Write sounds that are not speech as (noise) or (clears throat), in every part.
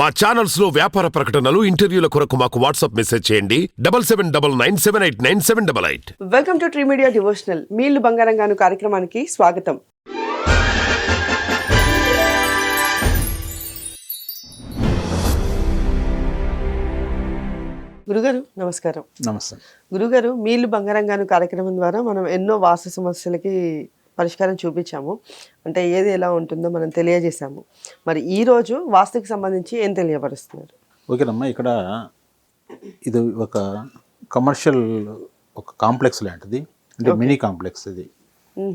మా ఛానల్స్లో వ్యాపార ప్రకటనలు ఇంటర్వ్యూల కొరకు మాకు వాట్సాప్ మెసేజ్ చేయండి. Double seven double nine seven eight nine seven double eight. Welcome to tree media devotional. మీళ్ళు బంగారంగాను కార్యక్రమానికి స్వాగతం. గురుగారు నమస్కారం. నమస్తే. గురుగారు మీళ్ళు బంగారంగాను కార్యక్రమం ద్వారా మనం ఎన్నో వాస్తు సమస్యలకి పరిష్కారం చూపించాము. అంటే ఏది ఎలా ఉంటుందో మనం తెలియజేశాము. మరి ఈ రోజు వాస్తుకి సంబంధించి ఏం తెలియపరుస్తున్నారు? ఓకేనమ్మా ఇక్కడ ఇది ఒక కమర్షియల్ ఒక కాంప్లెక్స్ లాంటిది. అంటే మినీ కాంప్లెక్స్ ఇది.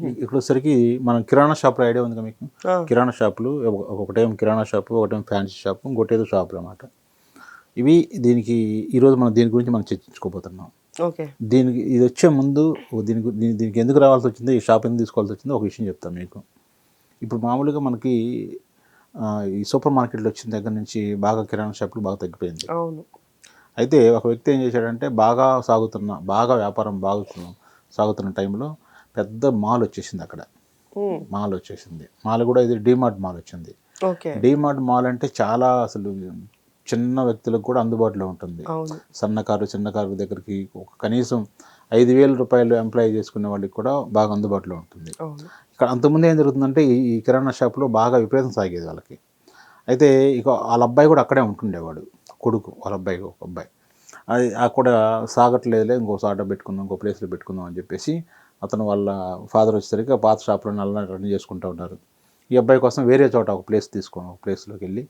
ఇక్కడ వచ్చేసరికి మనం కిరాణా షాపులో ఐడియా ఉంది కదా మీకు. కిరాణా షాపులు ఒక- ఒకటేమో కిరాణా షాపు ఒకటేమో ఫ్యాన్సీ షాపు ఇంకోటేదో షాపులు అన్నమాట. ఇవి దీనికి ఈరోజు మనం దీని గురించి మనం చర్చించుకోబోతున్నాం. ఓకే. దీనికి ఇది వచ్చే ముందు దీనికి దీని- దీనికి ఎందుకు రావాల్సి వచ్చింది ఈ షాప్ ఎందుకు తీసుకోవాల్సి వచ్చిందో ఒక విషయం చెప్తాను మీకు. ఇప్పుడు మామూలుగా మనకి ఈ సూపర్ మార్కెట్లు వచ్చిన దగ్గర నుంచి బాగా కిరాణా షాపులు బాగా తగ్గిపోయింది. అవును. అయితే ఒక వ్యక్తి ఏం చేశాడంటే బాగా సాగుతున్న బాగా వ్యాపారం బాగా సాగుతున్న టైంలో పెద్ద మాల్ వచ్చేసింది అక్కడ. మాల్ వచ్చేసింది. మాల్ కూడా ఇది డీమార్ట్ మాల్ వచ్చింది. డీమార్ట్ మాల్ అంటే చాలా అసలు చిన్న వ్యక్తులకు కూడా అందుబాటులో ఉంటుంది. సన్నకారు చిన్నకారు దగ్గరికి ఒక కనీసం ఐదు వేల రూపాయలు ఎంప్లాయ్ చేసుకునే వాళ్ళకి కూడా బాగా అందుబాటులో ఉంటుంది. ఇక్కడ అంతకుముందు ఏం జరుగుతుందంటే ఈ కిరాణా షాప్లో బాగా విపరీతం సాగేది వాళ్ళకి. అయితే ఇక వాళ్ళ అబ్బాయి కూడా అక్కడే ఉంటుండేవాడు. కొడుకు వాళ్ళ అబ్బాయి ఒక అబ్బాయి. అది అక్కడ సాగట్లేదులే ఇంకో చోట పెట్టుకుందాం ఇంకో ప్లేస్లో పెట్టుకుందాం అని చెప్పేసి అతను వాళ్ళ ఫాదర్ వచ్చేసరికి ఆ పాత షాప్లో నల్ల రన్ చేసుకుంటూ ఉన్నారు. ఈ అబ్బాయి కోసం వేరే చోట ఒక ప్లేస్ తీసుకొని ఒక ప్లేస్లోకి వెళ్ళి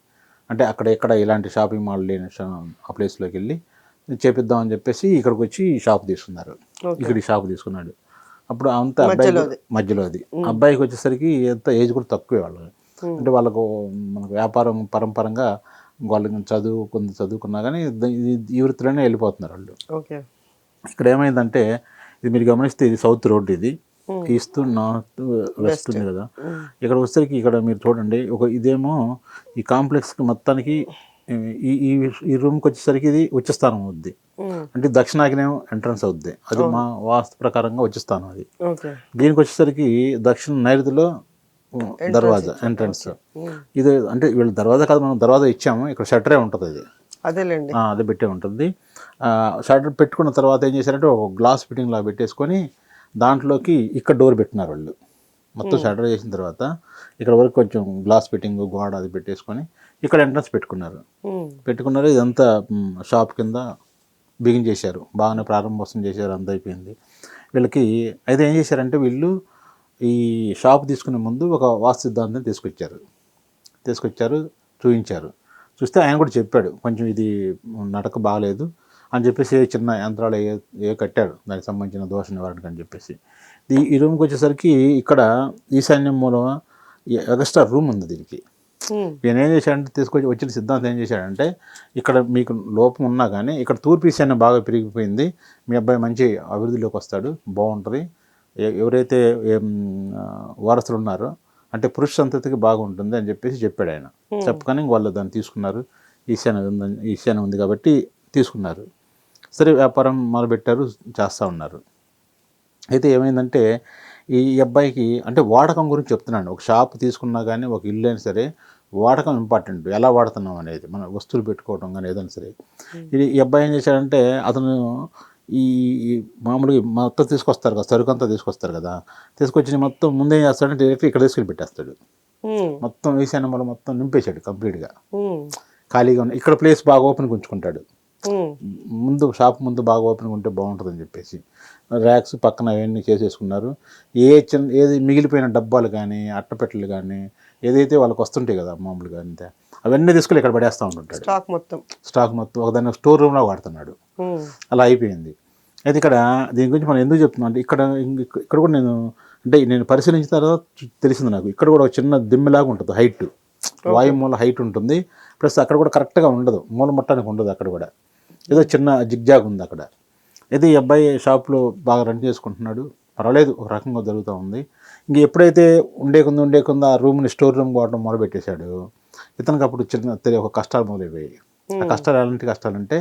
అంటే అక్కడ ఎక్కడ ఇలాంటి షాపింగ్ మాల్ లేని ఆ ప్లేస్లోకి వెళ్ళి చేపిద్దాం అని చెప్పేసి ఇక్కడికి వచ్చి షాప్ తీసుకున్నారు. ఇక్కడ షాప్ తీసుకున్నాడు. అప్పుడు అంత అబ్బాయి మధ్యలోది. మధ్యలోది అబ్బాయికి వచ్చేసరికి ఎంత ఏజ్ కూడా తక్కువే వాళ్ళకి అంటే వాళ్ళకు మనకు వ్యాపారం పరంపరంగా వాళ్ళకి చదువు కొంత చదువుకున్నా కానీ ఈ- వృత్తిలోనే వెళ్ళిపోతున్నారు వాళ్ళు. ఓకే. ఇక్కడ ఏమైందంటే ఇది మీరు గమనిస్తే ఇది సౌత్ రోడ్ ఇది. ఈస్ట్ నార్త్ వెస్ట్ ఉంది కదా. ఇక్కడ వచ్చేసరికి ఇక్కడ మీరు చూడండి ఒక ఇదేమో ఈ కాంప్లెక్స్కి మొత్తానికి ఈ ఈ ఈ రూమ్కి వచ్చేసరికి ఇది ఉచ్చస్థానం అవుద్ది. ఉమ్, అంటే దక్షిణాగ్నేయం ఎంట్రన్స్ అవుద్ది. అది మా వాస్తు ప్రకారంగా ఉచ్చస్థానం అది. దీనికి వచ్చేసరికి దక్షిణ నైరుతిలో దర్వాజా ఎంట్రన్స్ ఇది అంటే వీళ్ళు దర్వాజా కాదు మనం దర్వాజా ఇచ్చాము ఇక్కడ షట్టరే ఉంటుంది ఇది అదేలేండి. అది పెట్టే ఉంటుంది. షట్టర్ పెట్టుకున్న తర్వాత ఏం చేశారంటే ఒక గ్లాస్ ఫిట్టింగ్ లా పెట్టేసుకొని దాంట్లోకి ఇక్కడ డోర్ పెట్టినారు వాళ్ళు. మొత్తం షట్టర్ చేసిన తర్వాత ఇక్కడ వరకు కొంచెం గ్లాస్ ఫిట్టింగ్ గోడ అది పెట్టేసుకొని ఇక్కడ ఎంట్రన్స్ పెట్టుకున్నారు. ఉమ్, పెట్టుకున్నారు ఇదంతా షాప్ కింద బిగిన్ చేశారు. బాగానే ప్రారంభోత్సవం చేశారు అంత అయిపోయింది. వీళ్ళకి అయితే ఏం చేశారంటే వీళ్ళు ఈ షాప్ తీసుకునే ముందు ఒక వాస్తు సిద్ధాంతం తీసుకొచ్చారు. తీసుకొచ్చారు చూపించారు చూస్తే ఆయన కూడా చెప్పాడు కొంచెం ఇది నడక బాగాలేదు అని చెప్పేసి చిన్న యంత్రాలు ఏ ఏ కట్టాడు. దానికి సంబంధించిన దోష నివారణకు అని చెప్పేసి. ఈ రూమ్కి వచ్చేసరికి ఇక్కడ ఈశాన్యం మూలం ఎక్స్ట్రా రూమ్ ఉంది దీనికి. ఈయన ఏం చేశాడంటే తీసుకొచ్చి వచ్చిన సిద్ధాంతం ఏం చేశాడంటే ఇక్కడ మీకు లోపం ఉన్నా కానీ ఇక్కడ తూర్పు ఈశాన్యం బాగా పెరిగిపోయింది. మీ అబ్బాయి మంచి అభివృద్ధిలోకి వస్తాడు బాగుంటుంది. ఎవరైతే వారసులు ఉన్నారో అంటే పురుష సంతతికి బాగుంటుంది అని చెప్పేసి చెప్పాడు ఆయన. చెప్పగానే వాళ్ళు దాన్ని తీసుకున్నారు. ఈశాన్యం ఉందని ఈశాన్యం ఉంది కాబట్టి తీసుకున్నారు. సరే వ్యాపారం మొదలుపెట్టారు చేస్తూ ఉన్నారు. అయితే ఏమైందంటే ఈ అబ్బాయికి అంటే వాడకం గురించి చెప్తున్నాను. ఒక షాప్ తీసుకున్నా కానీ ఒక ఇల్లు అయినా సరే వాడకం ఇంపార్టెంట్. ఎలా వాడుతున్నాం అనేది మన వస్తువులు పెట్టుకోవడం కానీ ఏదైనా సరే. ఇది ఈ అబ్బాయి ఏం చేశాడంటే అతను ఈ మామూలుగా మొత్తం తీసుకొస్తారు కదా సరుకు అంతా తీసుకొస్తారు కదా తీసుకొచ్చి మొత్తం ముందేం చేస్తాడంటే డైరెక్ట్ ఇక్కడ తీసుకెళ్ళి పెట్టేస్తాడు. మొత్తం వల్ల మొత్తం నింపేశాడు కంప్లీట్గా. ఖాళీగా ఉన్న ఇక్కడ ప్లేస్ బాగా ఓపెన్గా ఉంచుకుంటాడు. ముందు షాప్ ముందు బాగా ఓపెన్గా ఉంటే బాగుంటుందని చెప్పేసి. ర్యాక్స్ పక్కన అవన్నీ చేసేసుకున్నారు. ఏ చిన్న ఏది మిగిలిపోయిన డబ్బాలు కానీ అట్టపెట్టెలు కానీ ఏదైతే వాళ్ళకి వస్తుంటాయి కదా మామూలుగా అంతే అవన్నీ తీసుకెళ్ళి ఇక్కడ పడేస్తూ ఉంటుంటాడు. స్టాక్ మొత్తం. స్టాక్ మొత్తం ఒకదాన్ని స్టోర్ రూమ్లో వాడుతున్నాడు. అలా అయిపోయింది. అయితే ఇక్కడ దీని గురించి మనం ఎందుకు చెప్తున్నాం అంటే ఇక్కడ ఇంక- ఇక్కడ కూడా నేను అంటే నేను పరిశీలించిన తర్వాత తెలిసింది నాకు. ఇక్కడ కూడా ఒక చిన్న దిమ్మెలాగా ఉంటుంది హైట్. వాయు మూల హైట్ ఉంటుంది. ప్లస్ అక్కడ కూడా కరెక్ట్గా ఉండదు. మూల మట్టానికి ఉండదు అక్కడ కూడా. ఏదో చిన్న జిగ్జాగ్ ఉంది అక్కడ. అయితే ఈ అబ్బాయి షాప్లో బాగా రన్ చేసుకుంటున్నాడు. పర్వాలేదు ఒక రకంగా జరుగుతూ ఉంది. ఇంక ఎప్పుడైతే ఉండే కొంది ఉండే కొంది ఆ రూమ్ని స్టోర్ రూమ్ వాడడం మొదలుపెట్టేశాడు. ఇతనికి అప్పుడు చిన్న తెలియ ఒక కష్టాలు మొదలైపోయాయి. ఆ కష్టాలు ఎలాంటి కష్టాలు అంటే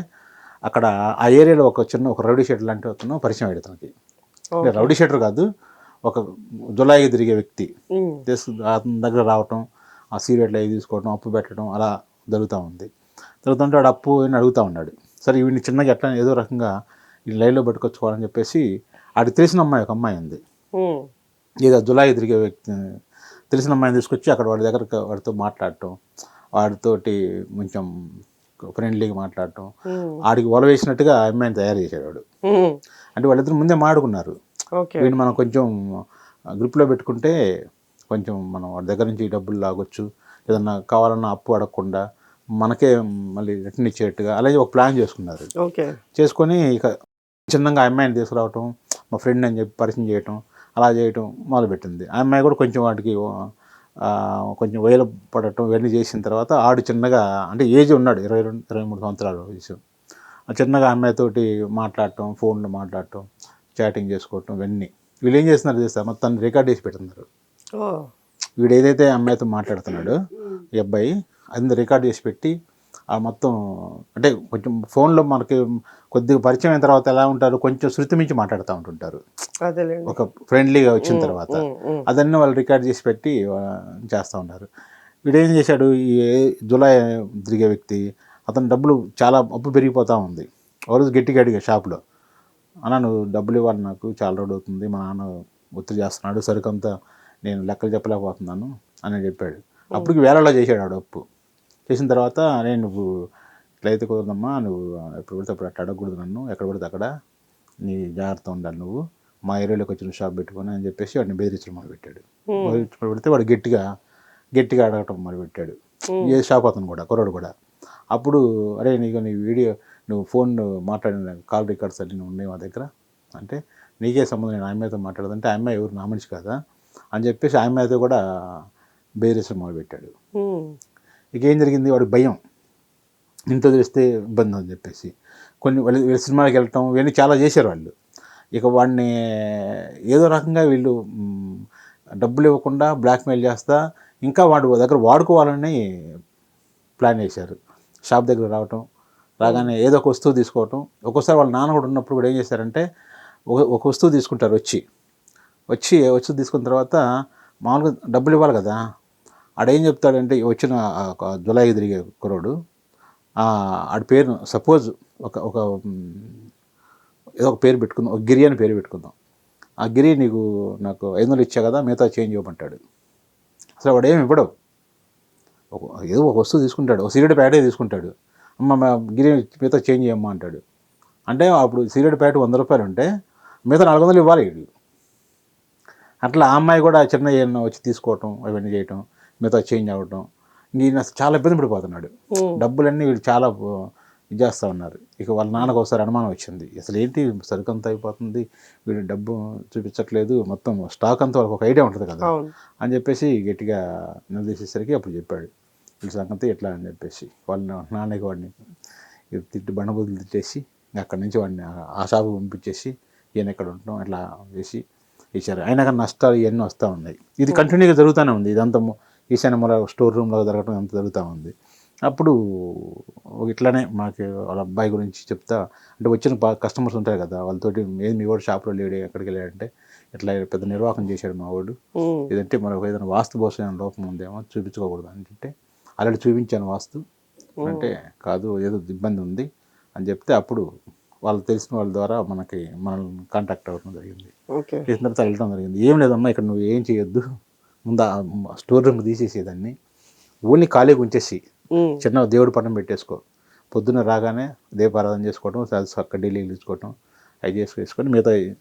అక్కడ ఆ ఏరియాలో ఒక చిన్న ఒక రౌడీ షెటర్ లాంటి అతను పరిచయం అయ్యాడు తనకి రౌడీ షెటర్ కాదు ఒక జులాయిగా తిరిగే వ్యక్తి. అతని దగ్గర రావటం ఆ సీరియట్లు అవి తీసుకోవడం అప్పు పెట్టడం అలా జరుగుతూ ఉంది. తిరుగుతుంటే వాడు అప్పు అని అడుగుతూ ఉన్నాడు. సరే వీడిని చిన్నగా ఎట్లా ఏదో రకంగా ఈ లైన్లో పట్టుకొచ్చుకోవాలని చెప్పేసి ఆడికి తెలిసిన అమ్మాయి ఒక అమ్మాయి ఉంది. ఏదో జులాయి తిరిగే వ్యక్తి తెలిసిన అమ్మాయిని తీసుకొచ్చి అక్కడ వాడి దగ్గర వాడితో మాట్లాడటం వాడితోటి కొంచెం ఫ్రెండ్లీగా మాట్లాడటం ఆడికి వల వేసినట్టుగా ఆ అమ్మాయిని తయారు చేశాడు వాడు అంటే వాళ్ళిద్దరు ముందే మాడుకున్నారు. వీడిని మనం కొంచెం గ్రిప్లో పెట్టుకుంటే కొంచెం మనం వాడి దగ్గర నుంచి డబ్బులు లాగొచ్చు ఏదన్నా కావాలన్నా అప్పు అడగకుండా మనకే మళ్ళీ రిటర్న్ ఇచ్చేట్టుగా అలాగే ఒక ప్లాన్ చేసుకున్నారు. ఓకే. చేసుకొని ఇక చిన్నగా అమ్మాయిని తీసుకురావటం మా ఫ్రెండ్ అని చెప్పి పరిచయం చేయటం అలా చేయటం మొదలుపెట్టింది. ఆ అమ్మాయి కూడా కొంచెం వాటికి కొంచెం వేలు పడటం ఇవన్నీ చేసిన తర్వాత ఆడు చిన్నగా అంటే ఏజ్ ఉన్నాడు ఇరవై రెండు ఇరవై మూడు సంవత్సరాల వయసు. ఆ చిన్నగా అమ్మాయితోటి మాట్లాడటం ఫోన్లో మాట్లాడటం చాటింగ్ చేసుకోవటం ఇవన్నీ. వీళ్ళు ఏం చేస్తున్నారు చేస్తారు మొత్తం రికార్డ్ చేసి పెడుతున్నారు. ఓ. వీడు ఏదైతే అమ్మాయితో మాట్లాడుతున్నాడో ఈ అబ్బాయి అది రికార్డ్ చేసి పెట్టి ఆ మొత్తం అంటే కొంచెం ఫోన్లో మనకి కొద్దిగా పరిచయం అయిన తర్వాత ఎలా ఉంటారు కొంచెం శృతి మించి మాట్లాడుతూ ఉంటుంటారు. ఒక ఫ్రెండ్లీగా వచ్చిన తర్వాత అదన్నీ వాళ్ళు రికార్డ్ చేసి పెట్టి చేస్తూ ఉన్నారు. వీడు ఏం చేశాడు ఈ జులై తిరిగే వ్యక్తి అతని డబ్బులు చాలా అప్పు పెరిగిపోతూ ఉంది. ఒక రోజు గట్టిగా అడిగా షాప్లో అన్న నువ్వు డబ్బులు ఇవ్వాలి నాకు చాలా రోజు అవుతుంది మా నాన్న ఒత్తిడి చేస్తున్నాడు సరుకంతా నేను లెక్కలు చెప్పలేకపోతున్నాను అని చెప్పాడు. అప్పటికి వేలలో చేశాడు ఆడు అప్పు చేసిన తర్వాత నేను నువ్వు ఇట్లయితే కుదరదమ్మా నువ్వు ఎప్పుడు పడితే అప్పుడు అట్లా అడగకూడదు నన్ను ఎక్కడ పడితే అక్కడ నీ జాగ్రత్త ఉండాలి నువ్వు మా ఏరియాలోకి వచ్చిన షాప్ పెట్టుకొని అని చెప్పేసి వాడిని బెదిరించడం మొదలుపెట్టాడు. బెదిరించడం పెడితే వాడు గట్టిగా గట్టిగా అడగటం మొదలుపెట్టాడు. ఏ షాప్ అతను కూడా కుర్రాడు కూడా. అప్పుడు అరే నీకు నీ వీడియో నువ్వు ఫోన్ మాట్లాడిన కాల్ రికార్డ్స్ అన్ని ఉన్నాయి మా దగ్గర అంటే నీకే సంబంధం నేను అమ్మాయితో మాట్లాడదంటే ఆ అమ్మాయి ఎవరు నా మనిషి కదా అని చెప్పేసి ఆ అమ్మాయితో కూడా బెదిరించడం మొదలుపెట్టాడు. ఉమ్, ఇక ఏం జరిగింది? వాడికి భయం. ఇంట్లో తెలిస్తే ఇబ్బంది అని చెప్పేసి. కొన్ని వాళ్ళు వీళ్ళు సినిమాకి వెళ్ళటం ఇవన్నీ చాలా చేశారు వాళ్ళు. ఇక వాడిని ఏదో రకంగా వీళ్ళు డబ్బులు ఇవ్వకుండా బ్లాక్మెయిల్ చేస్తా ఇంకా వాడు దగ్గర వాడుకోవాలని ప్లాన్ చేశారు. షాప్ దగ్గర రావటం రాగానే ఏదో ఒక వస్తువు తీసుకోవటం. ఒక్కోసారి వాళ్ళ నాన్న కూడా ఉన్నప్పుడు కూడా ఏం చేశారంటే ఒక ఒక వస్తువు తీసుకుంటారు వచ్చి. వచ్చి వస్తువు తీసుకున్న తర్వాత మామూలుగా డబ్బులు ఇవ్వాలి కదా? ఆడేం చెప్తాడంటే వచ్చిన ఒక జులై తిరిగే కుర్రోడు ఆడి పేరు సపోజ్ ఒక ఒక ఏదో ఒక పేరు పెట్టుకుందాం ఒక గిరి అని పేరు పెట్టుకుందాం. ఆ గిరి నీకు నాకు ఐదు వందలు ఇచ్చా కదా మిగతా చేంజ్ ఇవ్వమంటాడు. అసలు వాడు ఏమి ఇవ్వడు. ఒక ఏదో ఒక వస్తువు తీసుకుంటాడు ఒక సిగరెట్ ప్యాకెటే తీసుకుంటాడు. అమ్మ మా గిరి మిగతా చేంజ్ చేయమ్మా అంటాడు. అంటే అప్పుడు సిగరెట్ ప్యాట్ వంద రూపాయలు ఉంటే మిగతా నాలుగు వందలు ఇవ్వాలి అట్లా ఆ అమ్మాయి కూడా చిన్న ఏమన్నా వచ్చి తీసుకోవటం అవన్నీ చేయటం. మిగతా చేంజ్ అవ్వటం. ఇంక ఈయన అసలు చాలా ఇబ్బంది పడిపోతున్నాడు. డబ్బులన్నీ వీళ్ళు చాలా చేస్తూ ఉన్నారు. ఇక వాళ్ళ నాన్నకు ఒకసారి అనుమానం వచ్చింది. అసలు ఏంటి సరుకు అంతా అయిపోతుంది? వీడు డబ్బు చూపించట్లేదు. మొత్తం స్టాక్ అంతా వాళ్ళకి ఒక ఐడియా ఉంటుంది కదా. అని చెప్పేసి గట్టిగా నిలదీసేసరికి అప్పుడు చెప్పాడు. వీళ్ళ సంగతి ఎట్లా? అని చెప్పేసి వాళ్ళ నాన్నకి వాడిని తిట్టి బండబుద్ధులు తిట్టేసి అక్కడి నుంచి వాడిని ఆ- షాపు పంపించేసి ఈయన ఎక్కడ ఉంటాం అట్లా చేసి ఇచ్చారు. అయినా కానీ నష్టాలు ఇవన్నీ వస్తూ ఉన్నాయి. ఇది కంటిన్యూగా జరుగుతూనే ఉంది. ఇదంతా ఈశాన్య మూల స్టోర్ రూమ్లో జరగడం అంత జరుగుతూ ఉంది. అప్పుడు ఇట్లానే మాకు వాళ్ళ అబ్బాయి గురించి చెప్తా అంటే వచ్చిన కస్టమర్స్ ఉంటారు కదా వాళ్ళతోటి ఏది మీ వాడు షాప్లో లేడు ఎక్కడికి వెళ్ళాడంటే ఇట్లా పెద్ద నిర్వాహకం చేశాడు మా వాడు. ఏదంటే మనకు ఏదైనా వాస్తు బహుశా లోపం ఉందేమో చూపించుకోకూడదు అంటే ఆల్రెడీ చూపించాను వాస్తు. అంటే కాదు ఏదో ఇబ్బంది ఉంది అని చెప్తే అప్పుడు వాళ్ళు తెలిసిన వాళ్ళ ద్వారా మనకి మనల్ని కాంటాక్ట్ అవ్వడం జరిగింది. ఓకే. చేసిన తర్వాత వెళ్ళడం జరిగింది. ఏం లేదమ్మా ఇక్కడ నువ్వు ఏం చేయొద్దు. ముందు స్టోర్ రూమ్ తీసేసేదాన్ని ఓన్లీ ఖాళీగా ఉంచేసి. చిన్న దేవుడు పట్టం పెట్టేసుకో. పొద్దున్న రాగానే దీపారాధన చేసుకోవటం అక్కడ ఢిల్లీకి తీసుకోవటం అవి చేసుకొని మిగతా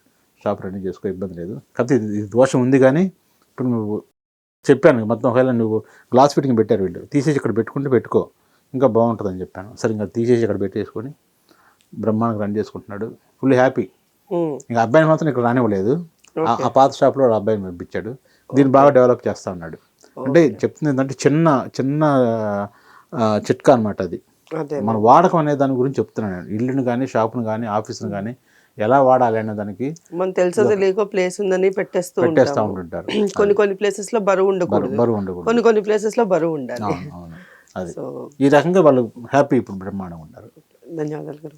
షాప్ రన్నింగ్ చేసుకో ఇబ్బంది లేదు. కాకపోతే ఇది దోషం ఉంది కానీ ఇప్పుడు నువ్వు చెప్పాను మొత్తం ఒకవేళ నువ్వు గ్లాస్ ఫిట్టింగ్ పెట్టారు వీళ్ళు. తీసేసి ఇక్కడ పెట్టుకుంటే పెట్టుకో. ఇంకా బాగుంటుందని చెప్పాను. సరే ఇంకా తీసేసి ఇక్కడ పెట్టేసుకొని బ్రహ్మాండంగా రన్ చేసుకుంటున్నాడు. ఫుల్ హ్యాపీ ఇంకా అబ్బాయిని మాత్రం ఇక్కడ రానివ్వలేదు. ఆ- పాత షాప్లో ఆ అబ్బాయిని పంపించాడు. దీన్ని బాగా డెవలప్ చేస్తూ ఉన్నాడు. అంటే చెప్తుంది ఏంటంటే చిన్న చిన్న చిట్కా అనమాట అది. మన వాడకం అనే దాని గురించి చెప్తున్నాను నేను. ఇల్లుని కానీ షాప్ను కానీ ఆఫీస్ని కానీ ఎలా వాడాలి అనే దానికి మనం తెలుసో తెలియకో ప్లేస్ ఉందని పెట్టేస్తూ పెట్టేస్తూ ఉంటుంటారు. (clears throat) కొన్ని కొన్ని ప్లేసెస్లో బరువు ఉండకూడదు. బరువు ఉండకూడదు. కొన్ని కొన్ని ప్లేసెస్లో బరువు ఉండాలి. అది. ఈ రకంగా వాళ్ళు హ్యాపీ ఇప్పుడు బ్రహ్మాండంగా ఉంటారు ధన్యవాదాలు గారు.